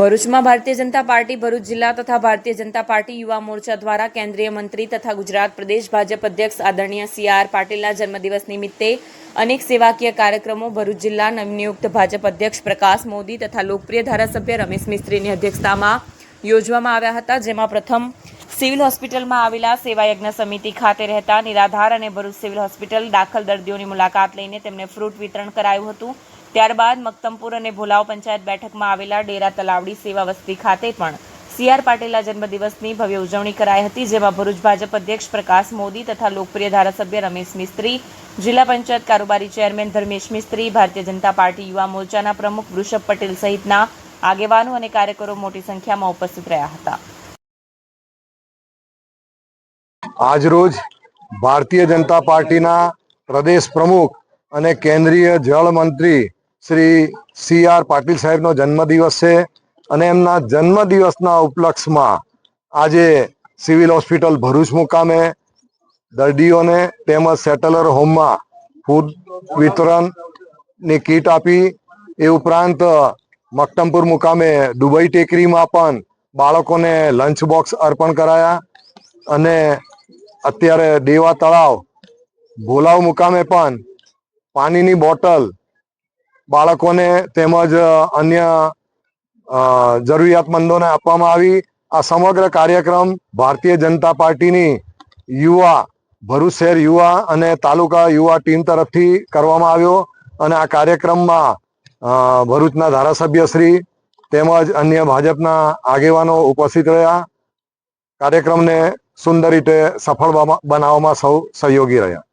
ભરૂચમાં ભારતીય જનતા પાર્ટી, ભરૂચ જિલ્લા તથા ભારતીય જનતા પાર્ટી યુવા મોરચા દ્વારા કેન્દ્રીય મંત્રી તથા ગુજરાત પ્રદેશ ભાજપ અધ્યક્ષ આદરણીય સી આર પાટીલના જન્મદિવસ નિમિત્તે અનેક સેવાકીય કાર્યક્રમો ભરૂચ જિલ્લા નવનિયુક્ત ભાજપ અધ્યક્ષ પ્રકાશ મોદી તથા લોકપ્રિય ધારાસભ્ય રમેશ મિસ્ત્રીની અધ્યક્ષતામાં યોજવામાં આવ્યા હતા, જેમાં પ્રથમ સિવિલ હોસ્પિટલમાં આવેલા સેવાયજ્ઞ સમિતિ ખાતે રહેતા નિરાધાર અને ભરૂચ સિવિલ હોસ્પિટલ દાખલ દર્દીઓની મુલાકાત લઈને તેમને ફ્રૂટ વિતરણ કરાયું હતું. ત્યારબાદ મક્તમપુર અને ભોલાવ પંચાયત બેઠકમાં આવેલા ડેરા તલાવડી સેવા વસ્તી ખાતે પણ સી આર પાટીલના જન્મદિવસની ભવ્ય ઉજવણી કરાઈ હતી, જેમાં ભરૂચ ભાજપ અધ્યક્ષ પ્રકાશ મોદી તથા લોકપ્રિય ધારાસભ્ય રમેશ મિસ્ત્રી, જિલ્લા પંચાયત કારોબારી ચેરમેન ધર્મેશ મિસ્ત્રી, ભારતીય જનતા પાર્ટી યુવા મોરચાના પ્રમુખ વૃષભ પટેલ સહિતના આગેવાનો અને કાર્યકરો મોટી સંખ્યામાં ઉપસ્થિત રહ્યા હતા. આજરોજ ભારતીય જનતા પાર્ટીના પ્રદેશ પ્રમુખ અને કેન્દ્રીય જળ મંત્રી શ્રી સી આર પાટીલ સાહેબનો જન્મદિવસ છે અને એમના જન્મદિવસના ઉપલક્ષમાં આજે સિવિલ હોસ્પિટલ ભરૂચ મુકામે દર્દીઓને તેમજ સેટલર હોમમાં ફૂડ વિતરણની કીટ આપી એ ઉપરાંત મક્તમપુર મુકામે દુબઈ ટેકરીમાં પણ બાળકોને લંચ બોક્સ અર્પણ કરાયા અને અત્યારે દેવા તળાવ ભોલાવ મુકામે પણ પાણીની બોટલ બાળકોને તેમજ અન્ય જરૂરિયાતમંદોને આપવામાં આવી. આ સમગ્ર કાર્યક્રમ ભારતીય જનતા પાર્ટીની યુવા ભરૂચ શહેર યુવા અને તાલુકા યુવા ટીમ તરફથી કરવામાં આવ્યો અને આ કાર્યક્રમમાં ભરૂચના ધારાસભ્યશ્રી તેમજ અન્ય ભાજપના આગેવાનો ઉપસ્થિત રહ્યા. કાર્યક્રમને સુંદર રીતે સફળ બનાવવામાં સૌ સહયોગી રહ્યા.